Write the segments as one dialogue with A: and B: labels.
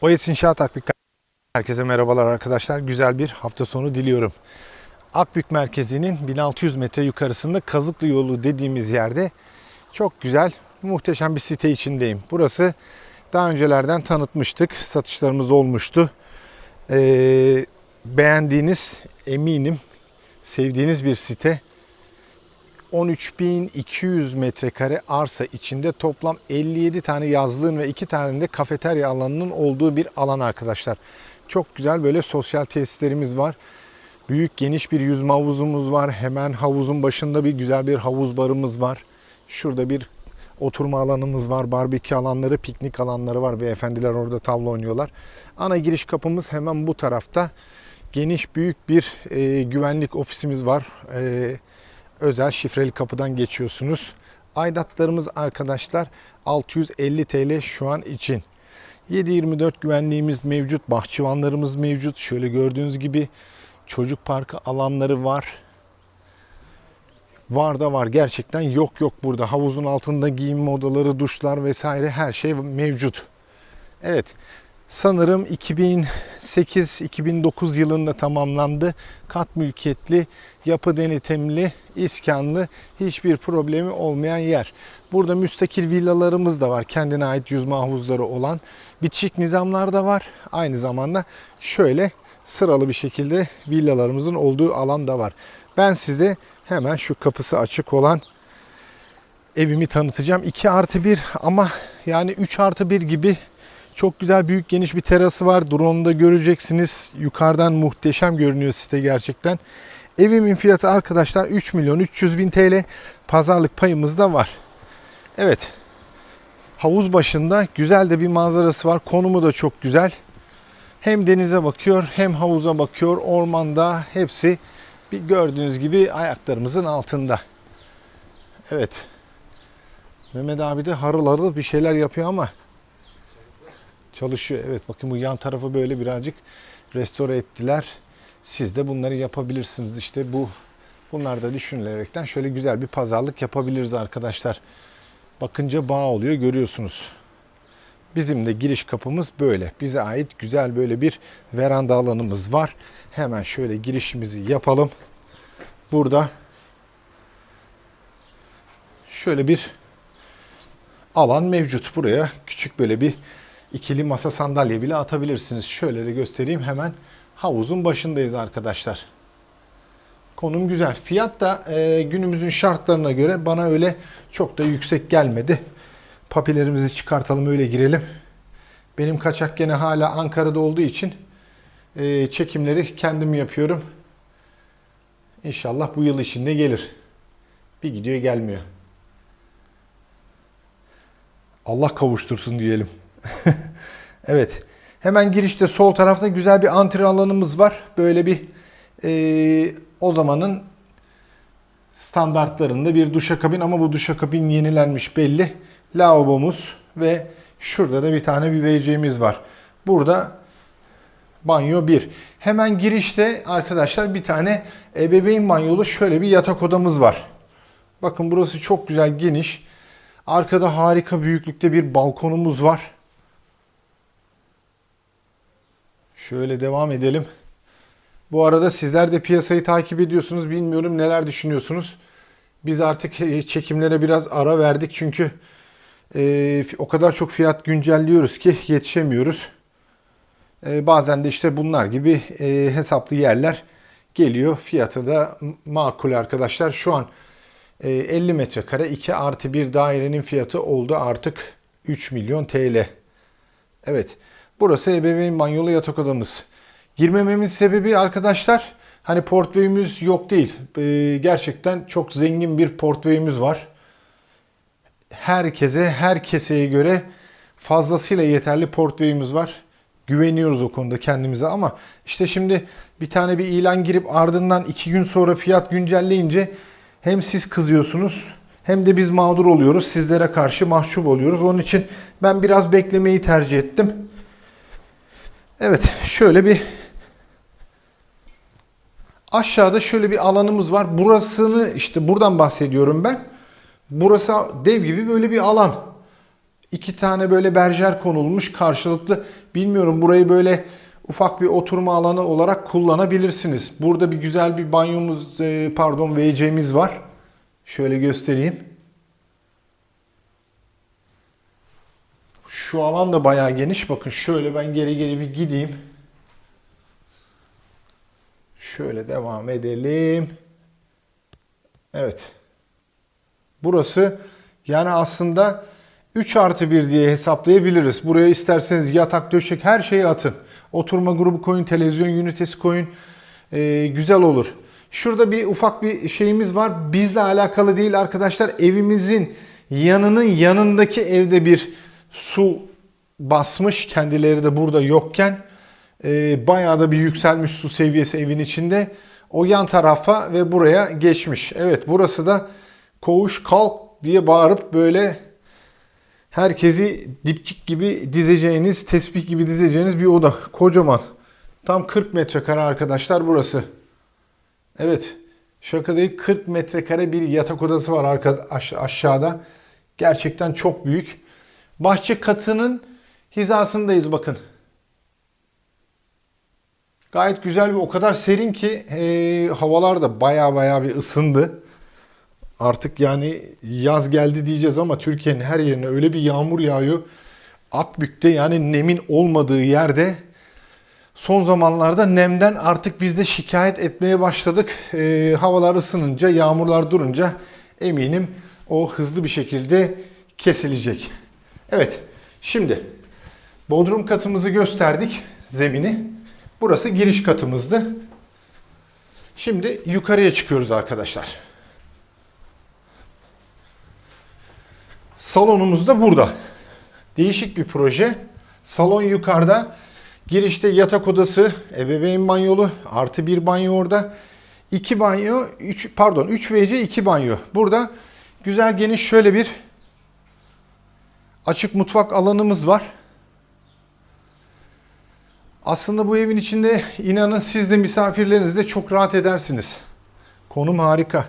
A: Oyes İnşaat Akbük Herkese merhabalar arkadaşlar. Güzel bir hafta sonu diliyorum. Akbük merkezinin 1600 metre yukarısında Kazıklı yolu dediğimiz yerde çok güzel, muhteşem bir site içindeyim. Burası daha öncelerden tanıtmıştık. Satışlarımız olmuştu. Ee, beğendiğiniz, eminim sevdiğiniz bir site. 13.200 metrekare arsa içinde toplam 57 tane yazlığın ve 2 tane de kafeterya alanının olduğu bir alan arkadaşlar. Çok güzel böyle sosyal tesislerimiz var. Büyük geniş bir yüzme havuzumuz var. Hemen havuzun başında bir güzel bir havuz barımız var. Şurada bir oturma alanımız var. Barbekü alanları, piknik alanları var. Beyefendiler orada tavla oynuyorlar. Ana giriş kapımız hemen bu tarafta. Geniş büyük bir e, güvenlik ofisimiz var. E, özel şifreli kapıdan geçiyorsunuz. Aidatlarımız arkadaşlar 650 TL şu an için. 7-24 güvenliğimiz mevcut, bahçıvanlarımız mevcut. Şöyle gördüğünüz gibi çocuk parkı alanları var. Var da var gerçekten yok yok burada. Havuzun altında giyinme odaları, duşlar vesaire her şey mevcut. Evet sanırım 2008-2009 yılında tamamlandı. Kat mülkiyetli, yapı denetimli, iskanlı, hiçbir problemi olmayan yer. Burada müstakil villalarımız da var. Kendine ait yüzme havuzları olan. Bitişik nizamlar da var. Aynı zamanda şöyle sıralı bir şekilde villalarımızın olduğu alan da var. Ben size hemen şu kapısı açık olan evimi tanıtacağım. 2 artı 1 ama yani 3 artı 1 gibi çok güzel büyük geniş bir terası var. Drone'da göreceksiniz. Yukarıdan muhteşem görünüyor site gerçekten. Evimin fiyatı arkadaşlar 3 milyon 300 bin TL. Pazarlık payımız da var. Evet. Havuz başında güzel de bir manzarası var. Konumu da çok güzel. Hem denize bakıyor hem havuza bakıyor. Ormanda hepsi bir gördüğünüz gibi ayaklarımızın altında. Evet. Mehmet abi de harıl harıl bir şeyler yapıyor ama çalışıyor. Evet bakın bu yan tarafı böyle birazcık restore ettiler. Siz de bunları yapabilirsiniz. İşte bu bunlar da düşünülerekten şöyle güzel bir pazarlık yapabiliriz arkadaşlar. Bakınca bağ oluyor görüyorsunuz. Bizim de giriş kapımız böyle. Bize ait güzel böyle bir veranda alanımız var. Hemen şöyle girişimizi yapalım. Burada şöyle bir alan mevcut. Buraya küçük böyle bir ikili masa sandalye bile atabilirsiniz. Şöyle de göstereyim hemen havuzun başındayız arkadaşlar. Konum güzel. Fiyat da e, günümüzün şartlarına göre bana öyle çok da yüksek gelmedi. Papilerimizi çıkartalım öyle girelim. Benim kaçak gene hala Ankara'da olduğu için e, çekimleri kendim yapıyorum. İnşallah bu yıl içinde gelir. Bir gidiyor gelmiyor. Allah kavuştursun diyelim. evet. Hemen girişte sol tarafta güzel bir antre alanımız var. Böyle bir e, o zamanın standartlarında bir duşakabin ama bu duşakabin yenilenmiş belli. Lavabomuz ve şurada da bir tane bir WC'miz var. Burada banyo 1. Hemen girişte arkadaşlar bir tane ebeveyn banyolu şöyle bir yatak odamız var. Bakın burası çok güzel geniş. Arkada harika büyüklükte bir balkonumuz var. Şöyle devam edelim. Bu arada sizler de piyasayı takip ediyorsunuz. Bilmiyorum neler düşünüyorsunuz. Biz artık e, çekimlere biraz ara verdik çünkü e, o kadar çok fiyat güncelliyoruz ki yetişemiyoruz. E, bazen de işte bunlar gibi e, hesaplı yerler geliyor. Fiyatı da makul arkadaşlar. Şu an e, 50 metrekare 2 artı 1 dairenin fiyatı oldu artık 3 milyon TL. Evet. Burası ebeveyn banyolu yatak odamız. Girmememin sebebi arkadaşlar hani portföyümüz yok değil. Ee, gerçekten çok zengin bir portföyümüz var. Herkese, her keseye göre fazlasıyla yeterli portföyümüz var. Güveniyoruz o konuda kendimize ama işte şimdi bir tane bir ilan girip ardından iki gün sonra fiyat güncelleyince hem siz kızıyorsunuz hem de biz mağdur oluyoruz. Sizlere karşı mahcup oluyoruz. Onun için ben biraz beklemeyi tercih ettim. Evet şöyle bir aşağıda şöyle bir alanımız var. Burasını işte buradan bahsediyorum ben. Burası dev gibi böyle bir alan. iki tane böyle berjer konulmuş karşılıklı. Bilmiyorum burayı böyle ufak bir oturma alanı olarak kullanabilirsiniz. Burada bir güzel bir banyomuz, e, pardon WC'miz var. Şöyle göstereyim. Şu alan da bayağı geniş. Bakın şöyle ben geri geri bir gideyim. Şöyle devam edelim. Evet. Burası yani aslında 3 artı 1 diye hesaplayabiliriz. Buraya isterseniz yatak, döşek her şeyi atın. Oturma grubu koyun, televizyon ünitesi koyun. Ee, güzel olur. Şurada bir ufak bir şeyimiz var. Bizle alakalı değil arkadaşlar. Evimizin yanının yanındaki evde bir su basmış. Kendileri de burada yokken. Ee, bayağı da bir yükselmiş su seviyesi evin içinde. O yan tarafa ve buraya geçmiş. Evet burası da koğuş kalk diye bağırıp böyle herkesi dipçik gibi dizeceğiniz, tespih gibi dizeceğiniz bir oda. Kocaman. Tam 40 metrekare arkadaşlar burası. Evet. Şaka değil 40 metrekare bir yatak odası var arka, aş- aşağıda. Gerçekten çok büyük. Bahçe katının hizasındayız bakın. Gayet güzel ve o kadar serin ki e, havalar da baya baya bir ısındı. Artık yani yaz geldi diyeceğiz ama Türkiye'nin her yerine öyle bir yağmur yağıyor. Akbük'te yani nemin olmadığı yerde son zamanlarda nemden artık biz de şikayet etmeye başladık. E, havalar ısınınca, yağmurlar durunca eminim o hızlı bir şekilde kesilecek. Evet, şimdi bodrum katımızı gösterdik, zemini. Burası giriş katımızdı. Şimdi yukarıya çıkıyoruz arkadaşlar. Salonumuz da burada. Değişik bir proje. Salon yukarıda. Girişte yatak odası, ebeveyn banyolu, artı bir banyo orada. İki banyo, üç, pardon 3 WC 2 banyo. Burada güzel geniş şöyle bir açık mutfak alanımız var. Aslında bu evin içinde inanın siz de misafirleriniz de çok rahat edersiniz. Konum harika.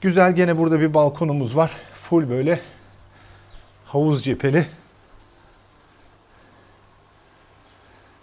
A: Güzel gene burada bir balkonumuz var. Full böyle havuz cepheli.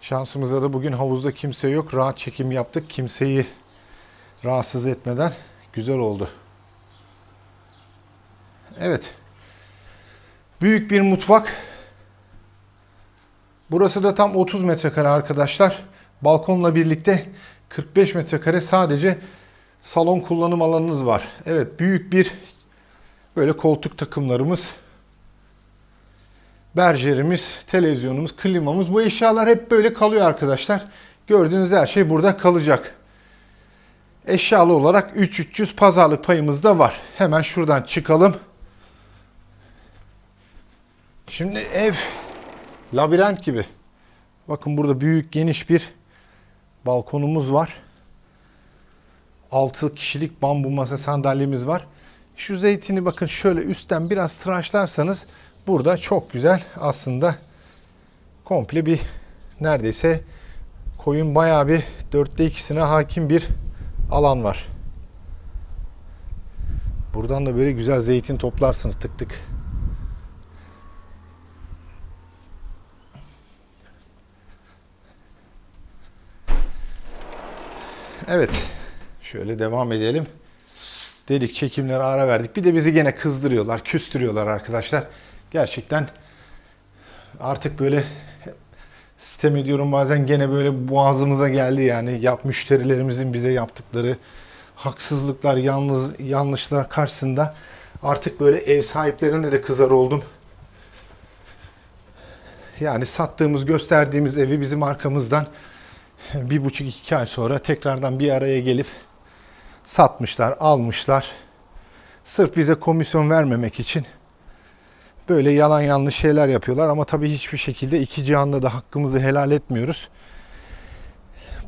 A: Şansımıza da bugün havuzda kimse yok. Rahat çekim yaptık. Kimseyi rahatsız etmeden güzel oldu. Evet. Büyük bir mutfak. Burası da tam 30 metrekare arkadaşlar. Balkonla birlikte 45 metrekare sadece salon kullanım alanınız var. Evet büyük bir böyle koltuk takımlarımız. Berjerimiz, televizyonumuz, klimamız. Bu eşyalar hep böyle kalıyor arkadaşlar. Gördüğünüz her şey burada kalacak. Eşyalı olarak 3300 pazarlık payımız da var. Hemen şuradan çıkalım. Şimdi ev labirent gibi. Bakın burada büyük geniş bir balkonumuz var. 6 kişilik bambu masa sandalyemiz var. Şu zeytini bakın şöyle üstten biraz tıraşlarsanız burada çok güzel aslında komple bir neredeyse koyun bayağı bir dörtte ikisine hakim bir alan var. Buradan da böyle güzel zeytin toplarsınız tık tık. Evet. Şöyle devam edelim. Dedik çekimlere ara verdik. Bir de bizi gene kızdırıyorlar, küstürüyorlar arkadaşlar. Gerçekten artık böyle sistem ediyorum bazen gene böyle boğazımıza geldi yani yap müşterilerimizin bize yaptıkları haksızlıklar, yalnız yanlışlar karşısında artık böyle ev sahiplerine de kızar oldum. Yani sattığımız, gösterdiğimiz evi bizim arkamızdan bir buçuk iki ay sonra tekrardan bir araya gelip satmışlar, almışlar. Sırf bize komisyon vermemek için böyle yalan yanlış şeyler yapıyorlar ama tabii hiçbir şekilde iki cihanda da hakkımızı helal etmiyoruz.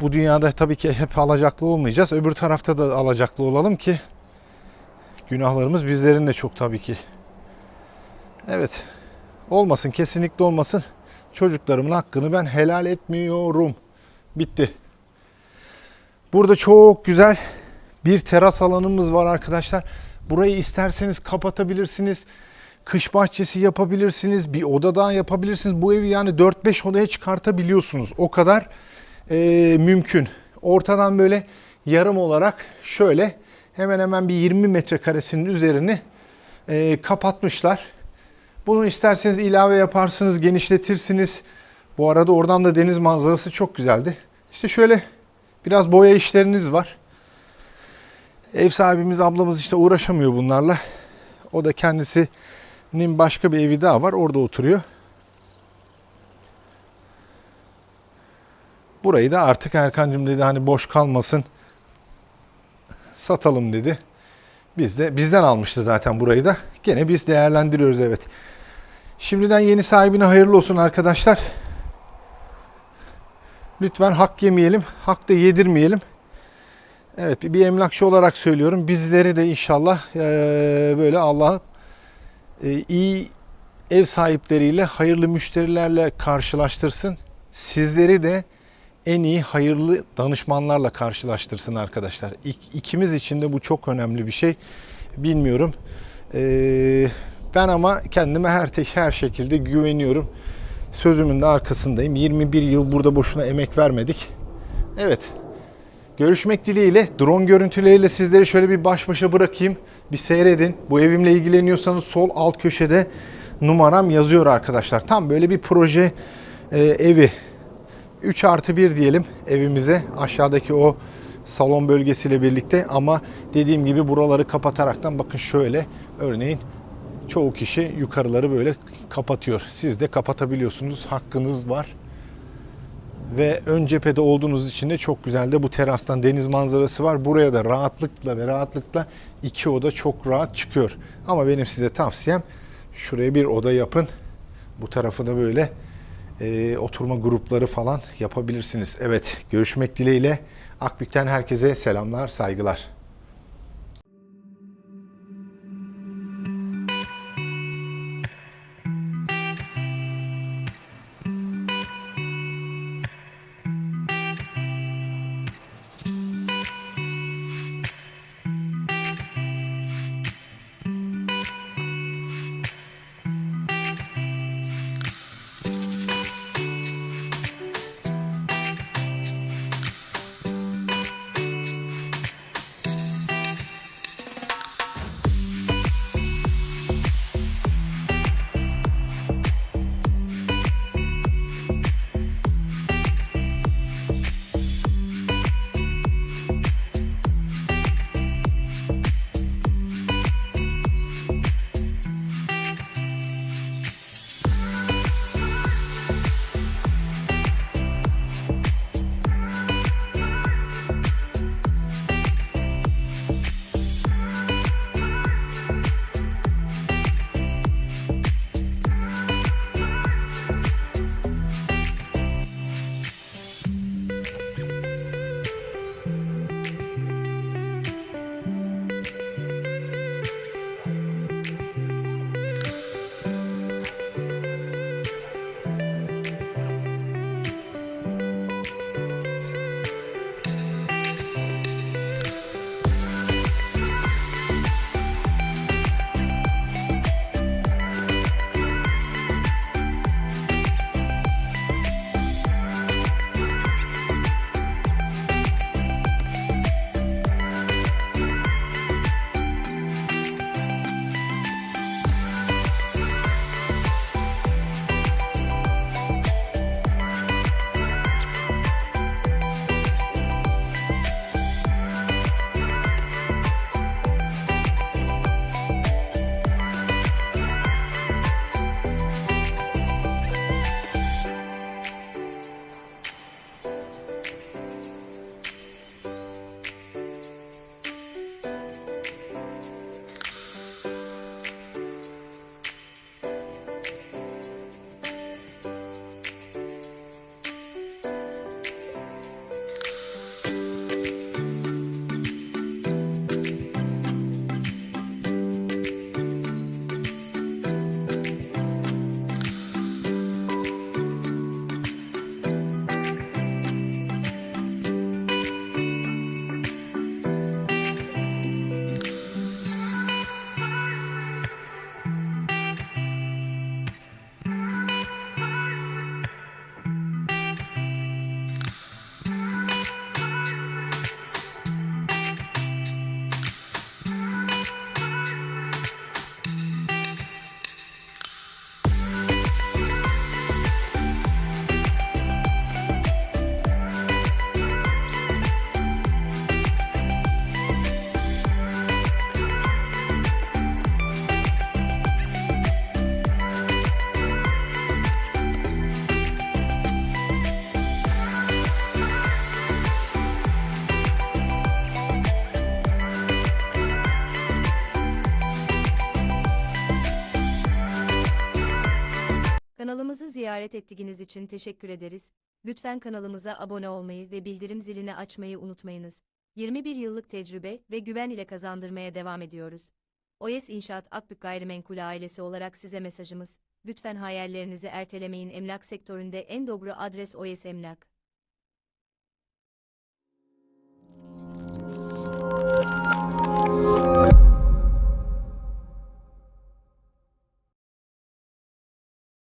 A: Bu dünyada tabii ki hep alacaklı olmayacağız. Öbür tarafta da alacaklı olalım ki günahlarımız bizlerin de çok tabii ki. Evet. Olmasın, kesinlikle olmasın. Çocuklarımın hakkını ben helal etmiyorum. Bitti. Burada çok güzel bir teras alanımız var arkadaşlar. Burayı isterseniz kapatabilirsiniz. kış bahçesi yapabilirsiniz, bir oda yapabilirsiniz. Bu evi yani 4-5 odaya çıkartabiliyorsunuz. O kadar e, mümkün. Ortadan böyle yarım olarak şöyle hemen hemen bir 20 metrekaresinin üzerini e, kapatmışlar. Bunu isterseniz ilave yaparsınız, genişletirsiniz. Bu arada oradan da deniz manzarası çok güzeldi. İşte şöyle biraz boya işleriniz var. Ev sahibimiz ablamız işte uğraşamıyor bunlarla. O da kendisinin başka bir evi daha var. Orada oturuyor. Burayı da artık Erkancığım dedi hani boş kalmasın. Satalım dedi. Biz de bizden almıştı zaten burayı da. Gene biz değerlendiriyoruz evet. Şimdiden yeni sahibine hayırlı olsun arkadaşlar. Lütfen hak yemeyelim, hak da yedirmeyelim. Evet bir emlakçı olarak söylüyorum. Bizleri de inşallah böyle Allah iyi ev sahipleriyle, hayırlı müşterilerle karşılaştırsın. Sizleri de en iyi hayırlı danışmanlarla karşılaştırsın arkadaşlar. İk, ikimiz için de bu çok önemli bir şey. Bilmiyorum. Ben ama kendime her her şekilde güveniyorum. Sözümün de arkasındayım. 21 yıl burada boşuna emek vermedik. Evet. Görüşmek dileğiyle drone görüntüleriyle sizleri şöyle bir baş başa bırakayım. Bir seyredin. Bu evimle ilgileniyorsanız sol alt köşede numaram yazıyor arkadaşlar. Tam böyle bir proje e, evi. 3 artı 1 diyelim evimize. Aşağıdaki o salon bölgesiyle birlikte ama dediğim gibi buraları kapataraktan bakın şöyle örneğin çoğu kişi yukarıları böyle kapatıyor. Siz de kapatabiliyorsunuz. Hakkınız var ve ön cephede olduğunuz için de çok güzel de bu terastan deniz manzarası var. Buraya da rahatlıkla ve rahatlıkla iki oda çok rahat çıkıyor. Ama benim size tavsiyem şuraya bir oda yapın. Bu tarafı da böyle e, oturma grupları falan yapabilirsiniz. Evet görüşmek dileğiyle Akbük'ten herkese selamlar saygılar.
B: Kanalımızı ziyaret ettiğiniz için teşekkür ederiz. Lütfen kanalımıza abone olmayı ve bildirim zilini açmayı unutmayınız. 21 yıllık tecrübe ve güven ile kazandırmaya devam ediyoruz. OYES İnşaat Akbük Gayrimenkul ailesi olarak size mesajımız, lütfen hayallerinizi ertelemeyin emlak sektöründe en doğru adres OYES Emlak.